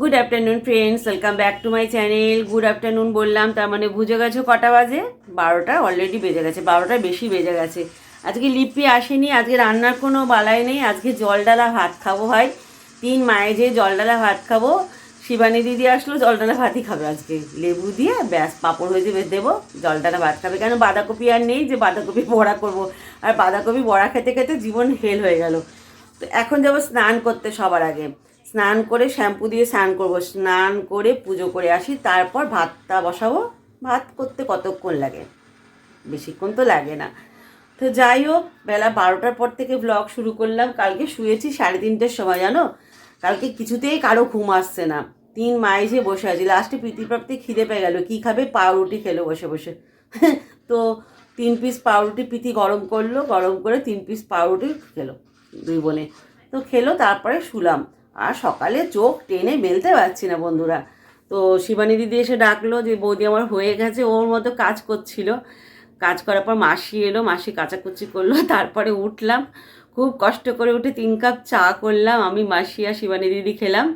Good afternoon friends welcome back to my channel good afternoon বললাম, তার মানে বুঝে গেছো কটা বাজে? বারোটা অলরেডি বেজে গেছে বারোটা বেশি বেজে গেছে। আজকে লিপি আসেনি, আজকে রান্নার কোনো বালাই নেই, আজকে জল ডালা ভাত খাব ভাই। তিন মায়ে যে জল ডালা ভাত খাব, শিবানী দিদি আসলো জল ডালা ভাতই খাবে আজকে। লেবু দিয়ে ব্যাস, পাঁপড় হয়ে যাবে দেবো জল ডালা ভাত খাবে। কেন বাঁধাকপি আর নেই যে বাঁধাকপি বড়া করব। আর বাঁধাকপি বড়া খেতে খেতে জীবন হেল হয়ে গেল। তো এখন যাব স্নান করতে সবার আগে। স্নান করে শ্যাম্পু দিয়ে স্নান করব, স্নান করে পুজো করে আসি, তারপর ভাতটা বসাবো। ভাত করতে কতক্ষণ লাগে? বেশিক্ষণ তো লাগে না। তো যাই হোক, বেলা বারোটার পর থেকে ব্লগ শুরু করলাম। কালকে শুয়েছি সাড়ে তিনটের সময়, জানো? কালকে কিছুতেই কারও ঘুম আসছে না। তিন মায়ে যে বসে আছি। লাস্টে প্রীতিপ্রাপ্তি খিদে পেয়ে গেল। কী খাবে? পাউরুটি খেলো বসে বসে। তো তিন পিস পাউরুটি পিতি গরম করল। গরম করে তিন পিস পাউরুটি খেলো, দুই বোনে। তো খেলো, তারপরে শুলাম। আর সকালে চোখ টেনে মেলতে পারছি না বন্ধুরা। তো শিবানী দিদি এসে ডাকলো যে, বৌদি আমার হয়ে গেছে। ওর মতো কাজ করছিল। কাজ করার পর মাসি এলো, মাসি কাচাকুচি করল, তারপরে উঠলাম। খুব কষ্ট করে উঠে তিন কাপ চা করলাম। আমি, মাসি আর শিবানী দিদি খেলাম।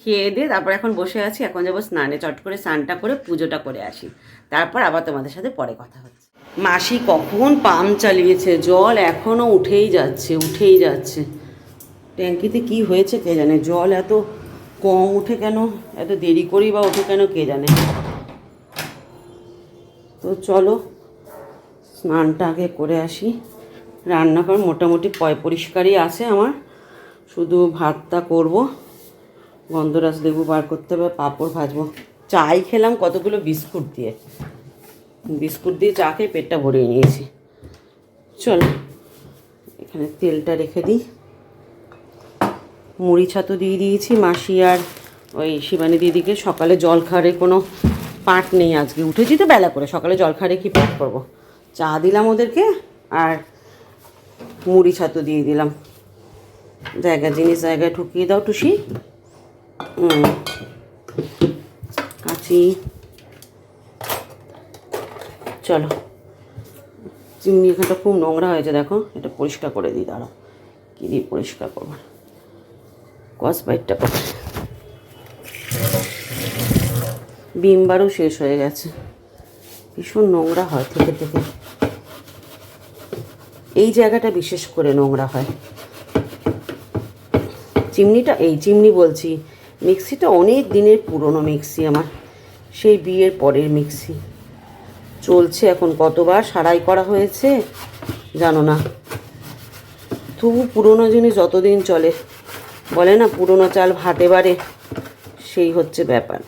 খেয়ে দিয়ে তারপর এখন বসে আছি। এখন যাব স্নানে। চট করে স্নানটা করে পুজোটা করে আসি। তারপর আবার তোমাদের সাথে পরে কথা হচ্ছে। মাসি কখন পাম্প চালিয়েছে? জল এখনও উঠেই যাচ্ছে উঠেই যাচ্ছে। ট্যাঙ্কিতে কি হয়েছে কে জানে? জল এত কম উঠে কেন? এত দেরি করেই বা ওঠে কেন কে জানে? তো চলো, স্নানটা আগে করে আসি। রান্নাঘর মোটামুটি পয় পরিষ্কারই আছে আমার। শুধু ভাতটা করব। গন্ধরাজ লেবু বার করতে হবে, পাঁপড় ভাজবো। চাই খেলাম কতগুলো বিস্কুট দিয়ে। বিস্কুট দিয়ে চা খেয়ে পেটটা ভরিয়ে নিয়েছি। চলো, এখানে তেলটা রেখে দিই। মুড়ি ছাতু দিয়ে দিয়েছি। মাসি আর ওই শিবানী দিদিকে সকালে জল খাওয়ারে কোনো পাট নেই আজকে। উঠেছি তো বেলা করে, সকালে জল খাড়ে কি পাট করব? চা দিলাম ওদেরকে আর মুড়ি ছাতু দিয়ে দিলাম। জায়গা, জিনিস জায়গায় ঠুকিয়ে দাও টুসি। কাচি। চলো। চিমনি এখানটা খুব নোংরা হয়েছে, দেখো। এটা পরিষ্কার করে দিই, দাঁড়াও। কী দিয়ে পরিষ্কার করব? কস বাইটটা বিমবারও শেষ হয়ে গেছে। ভীষণ নোংরা হয় থেকে থেকে। এই জায়গাটা বিশেষ করে নোংরা হয়। চিমনিটা, এই চিমনি বলছি, মিক্সিটা অনেক দিনের পুরনো মিক্সি আমার। সেই বিয়ের পরের মিক্সি। চলছে এখন কতবার, সারাই করা হয়েছে? জানো না। তবু পুরনো জিনিস যতদিন চলে। বলে না, পুরনো চাল ভাতে বাড়ে। সেই হচ্ছে ব্যাপার।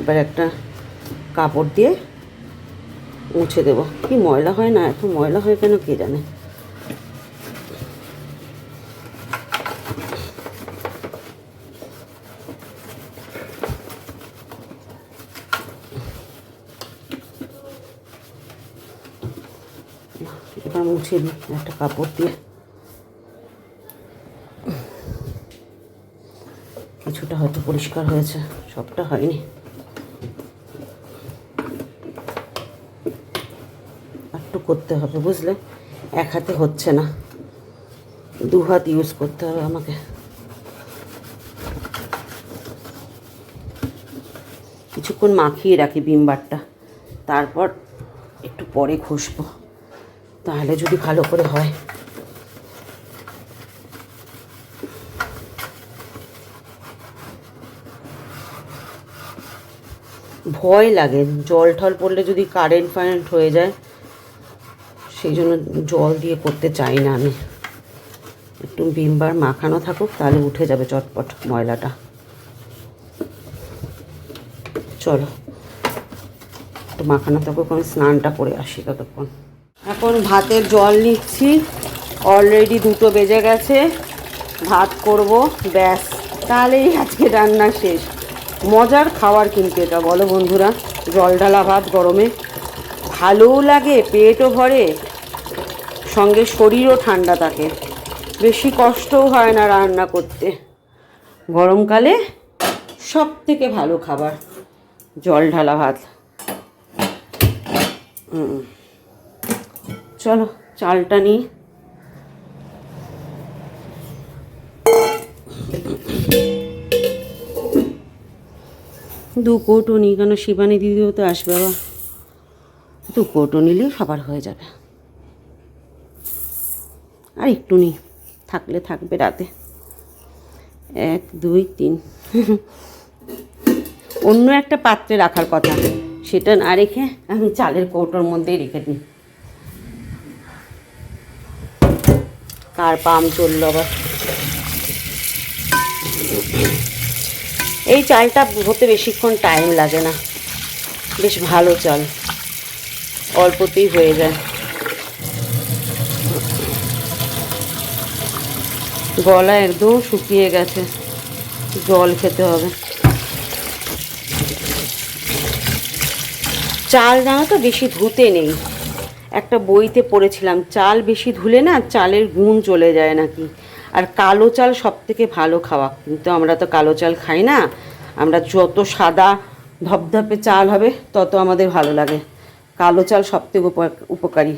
এবার একটা কাপড় দিয়ে মুছে দেবো। কি ময়লা হয় না, এত ময়লা হয় কেন কে জানে? এবার মুছে দিই একটা কাপড় দিয়ে। হয়তো পরিষ্কার হয়েছে। সবটা হয়নি। একটু করতে হবে, বুঝলে? এক হাতে হচ্ছে না। দু হাত ইউজ করতে হবে আমাকে। কিছুক্ষণ মাখিয়ে রাখি বিমবারটা তারপর একটু পরে ঘষবো। তাহলে যদি ভালো করে হয়। ভয় লাগে। জল ঠল পড়লে যদি কারেন্ট ফারেন্ট হয়ে যায়, সেই জন্য জল দিয়ে করতে চাই না আমি। একটু বিমবার মাখানো থাকুক, তাহলে উঠে যাবে চটপট ময়লাটা। চলো। একটু মাখানো থাকুক, আমি স্নানটা করে আসি ততক্ষণ। এখন ভাতের জল নিচ্ছি। অলরেডি দুটো বেজে গেছে। ভাত করব, ব্যাস। তাহলেই আজকে রান্না শেষ। মজার খাবার কিন্তু এটা, বলো বন্ধুরা। জল ঢালা ভাত গরমে। ভালোও লাগে, পেটও ভরে, সঙ্গে শরীরও ঠান্ডা থাকে। বেশি কষ্টও হয় না রান্না করতে। গরমকালে সব থেকে ভালো খাবার, জল ঢালা ভাত। চলো, চালটা নিই। দু কৌটো নিই কেন শিবানী দিদিও তো আসবে বাবা? দু কৌটো নিলেই সবার হয়ে যাবে। আর একটু নিই, থাকলে থাকবে রাতে। এক, দুই, তিন। অন্য একটা পাত্রে রাখার কথা, সেটা না রেখে আমি চালের কৌটোর মধ্যেই রেখে দিই। কার পাম চলল আবার। এই চালটা হতে বেশিক্ষণ টাইম লাগে না। বেশ ভালো চাল। অল্পতেই হয়ে যায়। গলা একদম শুকিয়ে গেছে। জল খেতে হবে। চাল জানো তো বেশি ধুতে নেই। একটা বইতে পড়েছিলাম, চাল বেশি ধুলে না চালের গুণ চলে যায় নাকি? আর কালো চাল সব থেকে ভালো খাওয়া। কিন্তু আমরা তো কালো চাল খাই না। আমরা যত সাদা ধপধপে চাল হবে, তত আমাদের ভালো লাগে। কালো চাল সব থেকে উপকারী।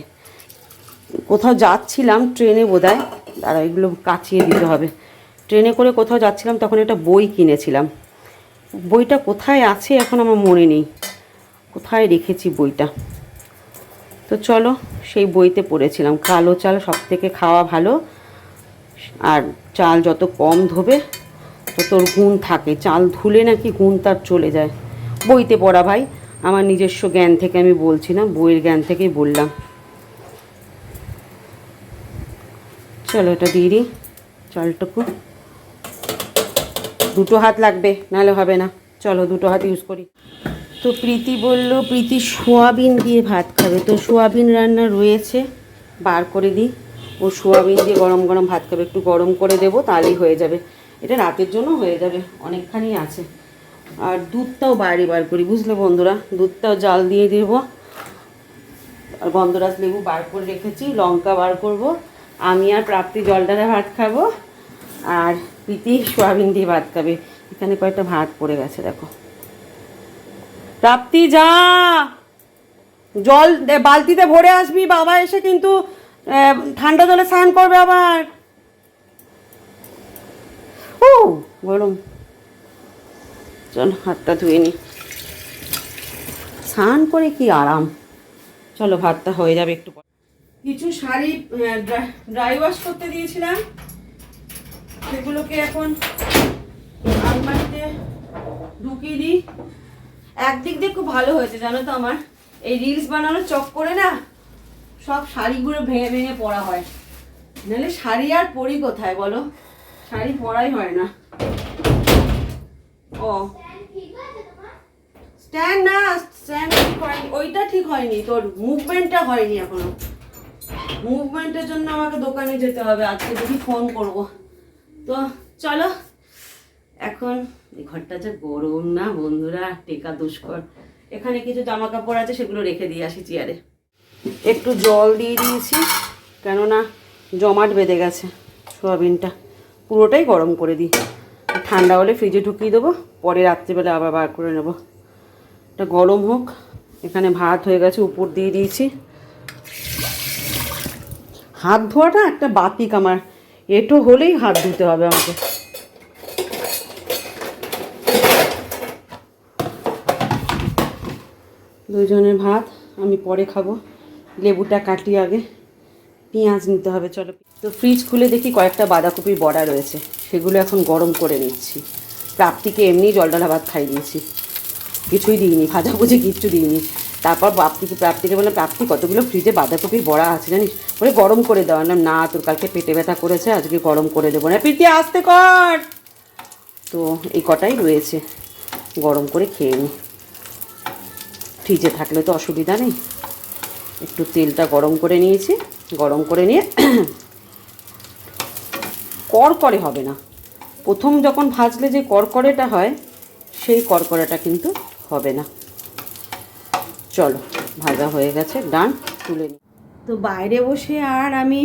কোথাও যাচ্ছিলাম ট্রেনে বোধহয় দাঁড়া এগুলো কাচিয়ে দিতে হবে। ট্রেনে করে কোথাও যাচ্ছিলাম, তখন একটা বই কিনেছিলাম। বইটা কোথায় আছে এখন আমার মনে নেই। কোথায় রেখেছি বইটা? তো চলো, সেই বইতে পড়েছিলাম। কালো চাল সব থেকে খাওয়া ভালো। আর চাল যত কম ধোবে, তত গুণ থাকে। চাল ধুলে নাকি গুণ তার চলে যায়। বইতে পড়া ভাই, আমার নিজস্ব জ্ঞান থেকে আমি বলছি না, বইয়ের জ্ঞান থেকেই বললাম। চলো এটা দিয়ে দিই, চালটুকু। দুটো হাত লাগবে, নাহলে হবে না। চলো দুটো হাত ইউজ করি। তো প্রীতি বলল, প্রীতি সোয়াবিন দিয়ে ভাত খাবে। তো সোয়াবিন রান্না রয়েছে, বার করে দিই। ও সোয়াবিন দিয়ে গরম গরম ভাত খাবে, একটু গরম করে দেবো, তাহলেই হয়ে যাবে। এটা রাতের জন্য হয়ে যাবে, অনেকখানি আছে। আর দুধটাও বাইরে বার করি, বুঝলে বন্ধুরা? দুধটাও জাল দিয়ে দেবো। আর গন্ধরাজ লেবু বার করে রেখেছি, লঙ্কা বার করব। আমি আর প্রাপ্তি জলডারে ভাত খাব, আর প্রীতি সোয়াবিন দিয়ে ভাত খাবে। এখানে কয়েকটা ভাত পড়ে গেছে, দেখো। প্রাপ্তি যা! জল বালতিতে ভরে আসবি, বাবা এসে কিন্তু ঠান্ডা জলে স্নান করবে আবার। ও, গরম। চল, হাতটা ধুয়ে নি। স্নান করে কি আরাম। চলো, ভাতটা হয়ে যাবে একটু। কিছু শাড়ি ড্রাই ওয়াশ করতে দিয়েছিলাম। সেগুলোকে এখন আলমারিতে ঢুকিয়ে দিই। একদিক দিয়ে খুব ভালো হয়েছে, জানো তো আমার। এই রিলস বানানোর চক করে না সব শাড়িগুলো ভেঙে ভেঙে পরা হয়। নাহলে শাড়ি আর পরি কোথায় বলো? শাড়ি পরাই হয় না। ও। স্ট্যান্ড না স্ট্যান্ড ঠিক হয়নি। ওইটা ঠিক হয়নি, তোর মুভমেন্টটা হয়নি এখনও। মুভমেন্টের জন্য আমাকে দোকানে যেতে হবে, আজকে যদি ফোন করব। তো চলো, এখন ঘরটা যে গরম না বন্ধুরা, টেকা দুষ্কর। এখানে কিছু জামা কাপড় আছে, সেগুলো রেখে দিয়ে আসি চেয়ারে একটু জল দিয়ে দিয়েছি, কেননা জমাট বেঁধে গেছে সোয়াবিনটা। পুরোটাই গরম করে দিই। ঠান্ডা হলে ফ্রিজে ঢুকিয়ে দেবো, পরে রাত্রিবেলা আবার বার করে নেব। এটা গরম হোক, এখানে ভাত হয়ে গেছে, উপর দিয়ে দিয়েছি। হাত ধোয়াটা একটা বাতিক আমার, এটো হলেই হাত ধুতে হবে আমাকে। দুজনের ভাত আমি পরে খাব। লেবুটা কাটি আগে পেঁয়াজ নিতে হবে, চলো। তো ফ্রিজ খুলে দেখি কয়েকটা বাঁধাকপির বড়া রয়েছে, সেগুলো এখন গরম করে নিচ্ছি। প্রাপ্তিকে এমনি জলডালা ভাত খাই দিয়েছি। কিছুই দিইনি ভাজাভুজি কিচ্ছু দিইনি। তারপর প্রাপ্তিকে প্রাপ্তিকে বললাম, প্রাপ্তি, কতগুলো ফ্রিজে বাঁধাকপির বড়া আছে জানিস? বলে, গরম করে দেওয়া না না, তোর কালকে পেটে ব্যথা করেছে, আজকে গরম করে দেবো না। প্রীতি আসতে কর! তো এই কটাই রয়েছে, গরম করে খেয়ে নিই ফ্রিজে থাকলে তো অসুবিধা নেই। একটু তেলটা গরম করে নিয়েছি। গরম করে নিয়ে কড়কড়ে হবে না। প্রথম যখন ভাজলে যে কড়কড়েটা হয়, সেই কড়কড়াটা কিন্তু হবে না। চলো, ভাজা হয়ে গেছে, ডান, তুলে তো বাইরে বসে আর আমি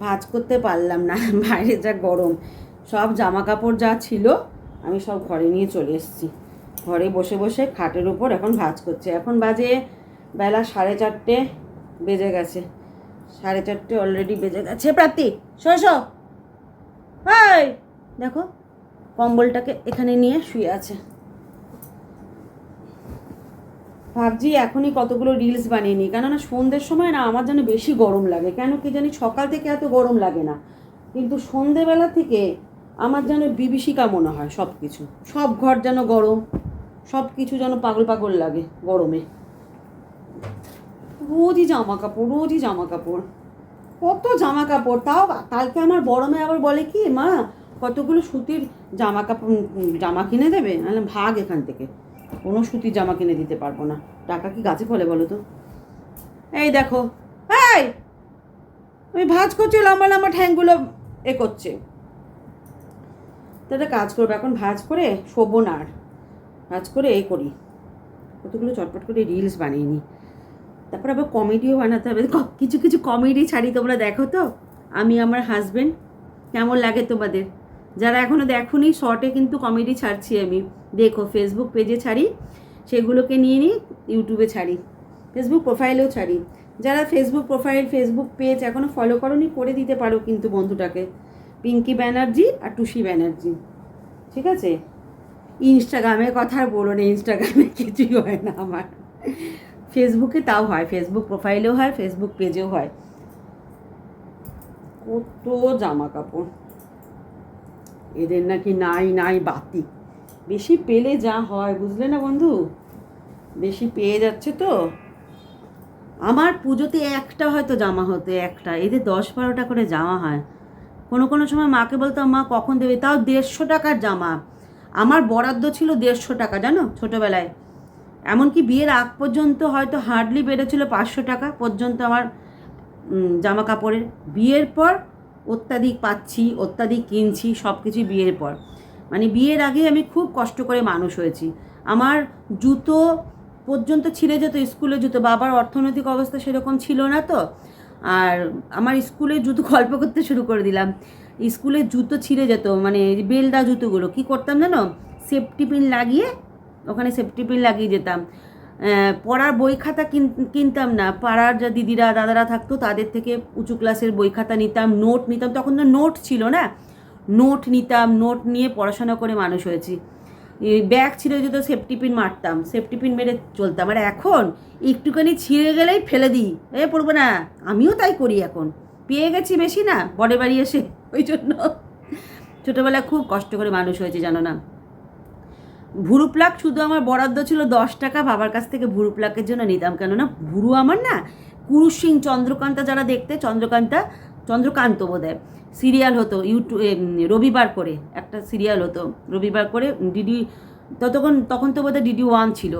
ভাজ করতে পারলাম না, বাইরে যা গরম। সব জামা কাপড় যা ছিল, আমি সব ঘরে নিয়ে চলে এসেছি। ঘরে বসে বসে খাটের উপর এখন ভাজ করছে। এখন বাজে বেলা সাড়ে চারটে বেজে গেছে। সাড়ে চারটে অলরেডি বেজে গেছে। প্রাপ্তি শোষো হাই, দেখো, কম্বলটাকে এখানে নিয়ে শুয়ে আছে। ভাবছি এখনই কতগুলো রিলস বানিয়ে নিই। কেননা সন্ধ্যের সময় না আমার যেন বেশি গরম লাগে। কেন কি জানি সকাল থেকে এত গরম লাগে না। কিন্তু সন্ধেবেলা থেকে আমার যেন বিভীষিকা মনে হয় সব কিছু সব ঘর যেন গরম সব কিছু যেন পাগল পাগল লাগে গরমে। রোজই জামা কাপড় রোজই জামা কাপড় কত জামা কাপড় তাও কালকে আমার বড় মেয়ে আবার বলে কি মা কতগুলো সুতির জামা কাপড় জামা কিনে দেবে? বললাম, ভাগ এখান থেকে। কোনো সুতির জামা কিনে দিতে পারব না। টাকা কি গাছে ফলে বলো তো? এই দেখো এই আমি ভাজ করছি লম্বা লম্বা ঠ্যাংগুলো এ করছে। তাহলে কাজ করব। এখন ভাজ করে শোবো না আর। ভাজ করে এ করি। কতগুলো চটপট করে রিলস বানিয়ে নিই। তারপর আবার কমেডিও বানাতে হবে। কিছু কিছু কমেডি ছাড়ি তোমরা দেখো তো? আমি, আমার হাজবেন্ড কেমন লাগে তোমাদের? যারা এখনও দেখোনি শর্টে কিন্তু কমেডি ছাড়ছি আমি। দেখো ফেসবুক পেজে ছাড়ি, সেগুলোকে নিয়ে নিই ইউটিউবে ছাড়ি ফেসবুক প্রোফাইলেও ছাড়ি। যারা ফেসবুক প্রোফাইল ফেসবুক পেজ এখনও ফলো করনি, করে দিতে পারো কিন্তু বন্ধুটাকে। পিঙ্কি ব্যানার্জি আর টুসি ব্যানার্জি ঠিক আছে? ইনস্টাগ্রামের কথা আর বলো না ইনস্টাগ্রামে কিছুই হয় না আমার। ফেসবুকে তাও হয়, ফেসবুক প্রোফাইলেও হয়, ফেসবুক পেজেও হয়। কত জামা কাপড় এদের নাকি নাই নাই বাতি। বেশি পেলে যা হয়, বুঝলে না বন্ধু? বেশি পেয়ে যাচ্ছে তো। আমার পুজোতে একটা হয়তো জামা হতো, একটা। এদের দশ বারোটা করে জামা হয়। কোনো কোনো সময় মাকে বলতাম, মা, কখন দেবে? তাও দেড়শো টাকার জামা। আমার বরাদ্দ ছিল দেড়শো টাকা, জানো? ছোটোবেলায়। এমনকি বিয়ের আগ পর্যন্ত হয়তো হার্ডলি বেড়েছিল পাঁচশো টাকা পর্যন্ত আমার জামা কাপড়ের বিয়ের পর অত্যাধিক পাচ্ছি, অত্যাধিক কিনছি সব কিছুই বিয়ের পর। মানে বিয়ের আগে আমি খুব কষ্ট করে মানুষ হয়েছি। আমার জুতো পর্যন্ত ছিঁড়ে যেত স্কুলে জুতো। বাবার অর্থনৈতিক অবস্থা সেরকম ছিল না তো। আর আমার স্কুলে জুতো গল্প করতে শুরু করে দিলাম। স্কুলে জুতো ছিঁড়ে যেত মানে বেলদা জুতোগুলো। কি করতাম জানো? সেফটি পিন লাগিয়ে ওখানে সেফটি পিন লাগিয়ে যেতাম। পড়ার বই খাতা কিন- কিনতাম না। পাড়ার যা দিদিরা, দাদারা থাকতো, তাদের থেকে উঁচু ক্লাসের বই খাতা নিতাম নোট নিতাম। তখন তো নোট ছিল না? নোট নিতাম নোট নিয়ে পড়াশোনা করে মানুষ হয়েছি। ব্যাগ ছিঁড়ে যেত সেফটি পিন মারতাম। সেফটি পিন মেরে চলতাম। আর এখন একটুখানি ছিঁড়ে গেলেই ফেলে দিই। এ, পড়ব না। আমিও তাই করি এখন। পেয়ে গেছি বেশি না, বড়ে বাড়ি এসে। ওই জন্য ছোটোবেলায় খুব কষ্ট করে মানুষ হয়েছে, জানো না? ভুরু প্লাক শুধু আমার বরাদ্দ ছিল দশ টাকা, বাবার কাছ থেকে ভুরু প্লাকের জন্য নিতাম। কেননা ভুরু আমার না, কুরুশ সিং, চন্দ্রকান্তা যারা দেখতে, চন্দ্রকান্তা, চন্দ্রকান্ত বোধহয়, সিরিয়াল হতো ইউটিউব রবিবার করে, একটা সিরিয়াল হতো রবিবার করে, ডিডি, ততক্ষণ, তখন তো বোধহয় ডিডি ওয়ান ছিল।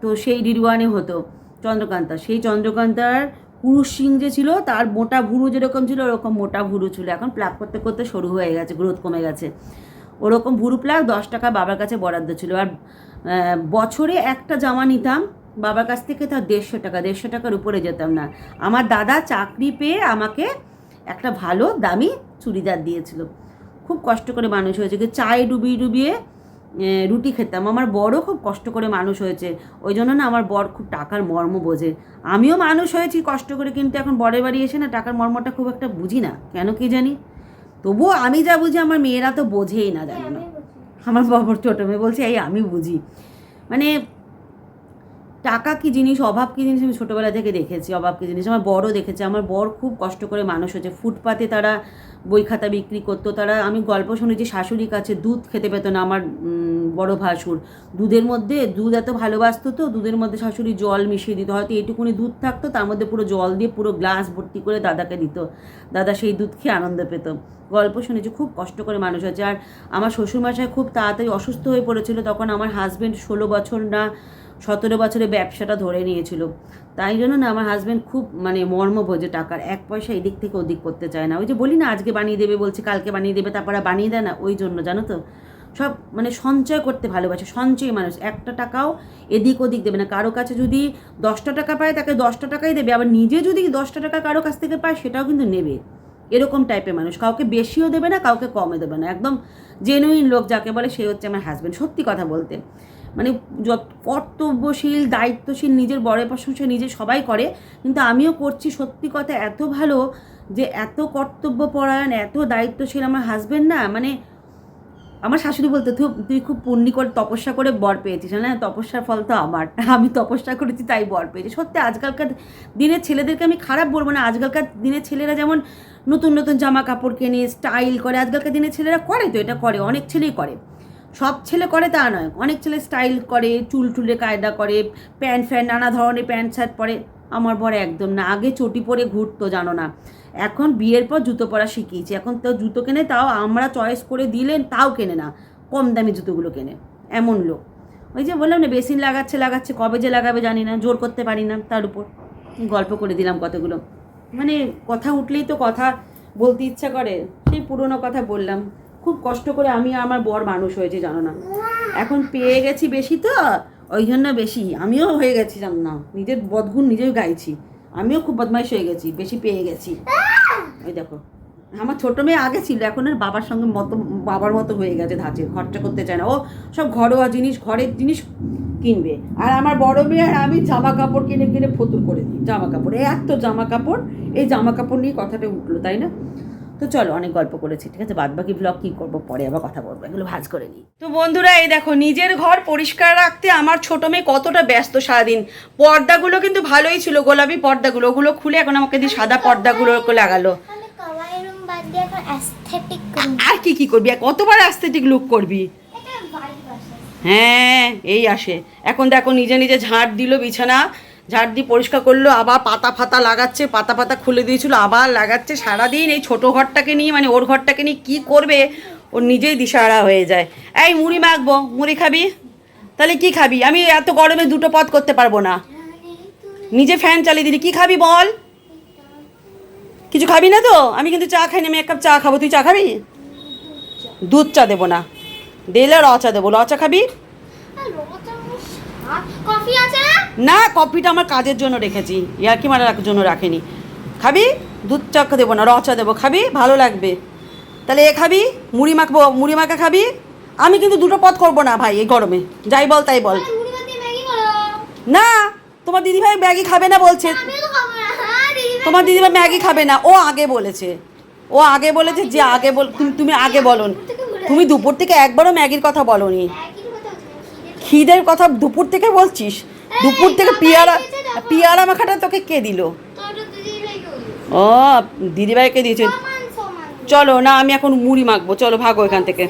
তো সেই ডিডি ওয়ানে হতো চন্দ্রকান্তা। সেই চন্দ্রকান্তার পুরুষ সিং যে ছিল, তার মোটা ভুরু যেরকম ছিল, ওরকম মোটা ভুরু ছিল। এখন প্লাক করতে করতে সরু হয়ে গেছে গ্রোথ কমে গেছে। ওরকম ভুরু প্লাক দশ টাকা বাবার কাছে বরাদ্দ ছিল। আর বছরে একটা জামা নিতাম, বাবার কাছ থেকে তার দেড়শো টাকা, দেড়শো টাকার উপরে যেতাম না। আমার দাদা চাকরি পেয়ে আমাকে একটা ভালো দামি চুড়িদার দিয়েছিল। খুব কষ্ট করে মানুষ হয়েছে কি চায়ে ডুবিয়ে ডুবিয়ে রুটি খেতাম। আমার বড় খুব কষ্ট করে মানুষ হয়েছে। ওই জন্য না আমার বর খুব টাকার মর্ম বোঝে। আমিও মানুষ হয়েছি কষ্ট করে, কিন্তু এখন বরের বাড়ি এসে না টাকার মর্মটা খুব একটা বুঝি না। কেন কি জানি? তবুও আমি যা বুঝি আমার মেয়েরা তো বোঝেই না জানো না আমার বাবার ছোটো মেয়ে বলছে এই আমি বুঝি। মানে টাকা কি জিনিস, অভাব কি জিনিস আমি ছোটোবেলা থেকে দেখেছি, অভাব কি জিনিস, আমার বড় দেখেছে, আমার বর খুব কষ্ট করে মানুষ হয়েছে, ফুটপাতে তারা বই খাতা বিক্রি করতো, তারা, আমি গল্প শুনেছি শাশুড়ির কাছে দুধ খেতে পেতো না আমার বড় ভাসুর, দুধের মধ্যে, দুধ এত ভালোবাসতো তো, দুধের মধ্যে শাশুড়ি জল মিশিয়ে দিত, হয়তো এইটুকুনি দুধ থাকতো, তার মধ্যে পুরো জল দিয়ে পুরো গ্লাস ভর্তি করে দাদাকে দিত, দাদা সেই দুধ খেয়ে আনন্দ পেত, গল্প শুনেছি, খুব কষ্ট করে মানুষ হয়েছে, আর আমার শ্বশুরমশাই খুব তাড়াতাড়ি অসুস্থ হয়ে পড়েছিল, তখন আমার হাজব্যান্ড ষোলো বছর না সতেরো বছরে ব্যবসাটা ধরে নিয়েছিল। তাই জন্য না আমার হাজব্যান্ড খুব মানে মর্ম বোঝে টাকার। এক পয়সা এদিক থেকে ওদিক করতে চায় না। ওই যে বলি না, আজকে বানিয়ে দেবে বলছে, কালকে বানিয়ে দেবে, তারপরে বানিয়ে দেয় না। ওই জন্য, জানো তো? সব মানে সঞ্চয় করতে ভালোবাসে, সঞ্চয় মানুষ। একটা টাকাও এদিক ওদিক দেবে না। কারও কাছে যদি দশটা টাকা পায়, তাকে দশটা টাকাই দেবে। আবার নিজে যদি দশটা টাকা কারও কাছ থেকে পায়, সেটাও কিন্তু নেবে। এরকম টাইপের মানুষ। কাউকে বেশিও দেবে না, কাউকে কমে দেবে না। একদম জেনুইন লোক যাকে বলে, সে হচ্ছে আমার হাজব্যান্ড সত্যি কথা বলতে। মানে যত কর্তব্যশীল, দায়িত্বশীল, নিজের বড়ের প্রশংসা নিজে সবাই করে, কিন্তু আমিও করছি সত্যি কথা এত ভালো যে এত কর্তব্যপরায়ণ, এত দায়িত্বশীল আমার হাজব্যান্ড না মানে আমার শাশুড়ি বলতো তুই তুই খুব পুণ্যি করে তপস্যা করে বর পেয়েছিস। না তপস্যার ফল তো আমার। আমি তপস্যা করেছি, তাই বর পেয়েছি। সত্যি আজকালকার দিনের ছেলেদেরকে আমি খারাপ বলব না। আজকালকার দিনের ছেলেরা যেমন নতুন নতুন জামা কাপড় কেনে স্টাইল করে, আজকালকার দিনের ছেলেরা করে তো, এটা করে, অনেক ছেলেই করে। সব ছেলে করে তা নয়। অনেক ছেলে স্টাইল করে, চুল টুলে কায়দা করে, প্যান্ট ফ্যান্ট, নানা ধরনের প্যান্ট শার্ট পরে। আমার বর একদম না, আগে চটি পরে ঘুরতো, জানো না। এখন বিয়ের পর জুতো পরা শিখিয়েছি। এখন তো জুতো কেনে, তাও আমরা চয়েস করে দিলেন তাও কেনে না। কম দামি জুতোগুলো কেনে, এমন লোক। ওই যে বললাম না বেসিন লাগাচ্ছে লাগাচ্ছে, কবে যে লাগাবে জানি না, জোর করতে পারি না তার উপর। গল্প করে দিলাম কতগুলো। মানে কথা উঠলেই তো কথা বলতে ইচ্ছা করে, সেই পুরনো কথা বললাম। খুব কষ্ট করে আমি আমার বর মানুষ হয়েছে, জানো না। এখন পেয়ে গেছি বেশি তো, ওই জন্য বেশি। আমিও হয়ে গেছি, জানো না। নিজের বদগুণ নিজেই গাইছি। আমিও খুব বদমাইশ হয়ে গেছি, বেশি পেয়ে গেছি। ওই দেখো। আমার ছোট মেয়ে আগে ছিল, এখন আর বাবার সঙ্গে মতো, বাবার মতো হয়ে গেছে ধাঁচে, খরচা করতে চায় না। ও সব ঘরোয়া জিনিস, ঘরের জিনিস কিনবে। আর আমার বড় মেয়ে আর আমি জামা কাপড় কিনে কিনে ফতুর করে দিই। জামা কাপড় এত জামা কাপড় এই জামা কাপড় নিয়ে কথাটা উঠল, তাই না? তো চলো অনেক গল্প করেছি ঠিক আছে? বাদ বাকি ব্লগ কী করব পরে আবার কথা বলব এগুলো ভাজ করে নিই। তো বন্ধুরা এই দেখো নিজের ঘর পরিষ্কার রাখতে আমার ছোটো মেয়ে কতটা ব্যস্ত সারাদিন। পর্দাগুলো কিন্তু ভালোই ছিল গোলাপি পর্দাগুলো ওগুলো খুলে এখন আমাকে দিয়ে সাদা পর্দাগুলো লাগালো। আমি কাওয়াই রুম বাদ দিয়ে এখন অ্যাস্থেটিক রুম আর কি কি করবি? আর কতবার অ্যাস্থেটিক লুক করবি? হ্যাঁ এই আসে। এখন দেখো নিজে নিজে ঝাঁট দিল বিছানা ঝাড় দিয়ে পরিষ্কার করল, আবার পাতা ফাতা লাগাচ্ছে, পাতা পাতা খুলে দিয়েছিল, আবার লাগাচ্ছে। সারাদিন এই ছোট ঘরটাকে নিয়ে মানে ওর ঘরটাকে নিয়ে কী করবে? ওর নিজেই দিশাহারা হয়ে যায়। এই মুড়ি মাখবো, মুড়ি খাবি? তাহলে কি খাবি? আমি এত গরমে দুটো পথ করতে পারব না। নিজে ফ্যান চালিয়ে দিলি, কি খাবি বল? কিছু খাবি না তো? আমি কিন্তু চা খাই না আমি এক কাপ চা খাব, তুই চা খাবি? দুধ চা দেবো না। দিলে র চা দেবো। র চা খাবি? কফি আছে না? না কফিটা আমার কাজের জন্য রেখেছি। ইয়ার্কি মারার জন্য রাখিনি। খাবি? দুধ চা দেবো না র চা দেবো। খাবি? ভালো লাগবে। তাহলে এ খাবি? মুড়ি মাখবো মুড়ি মাখা খাবি? আমি কিন্তু দুটো পথ করব না ভাই এই গরমে। যাই বল তাই বল। না তোমার দিদিভাই ম্যাগি খাবে না বলছে। না। হ্যাঁ দিদি তোমার দিদিভাই ম্যাগি খাবে না। ও আগে বলেছে। ও আগে বলেছে যে আগে বল তুমি তুমি আগে বলো তুমি দুপুর থেকে একবারও ম্যাগির কথা কথা হচ্ছে খিদের কথা দুপুর থেকে বলছিস? দুপুর থেকে পিয়ারা পিয়ারা মাখাটা তোকে কে দিল? ও দিদিভাইকে দিয়েছে। চলো না আমি এখন মুড়ি মাখবো। চলো ভাগো এখান থেকে।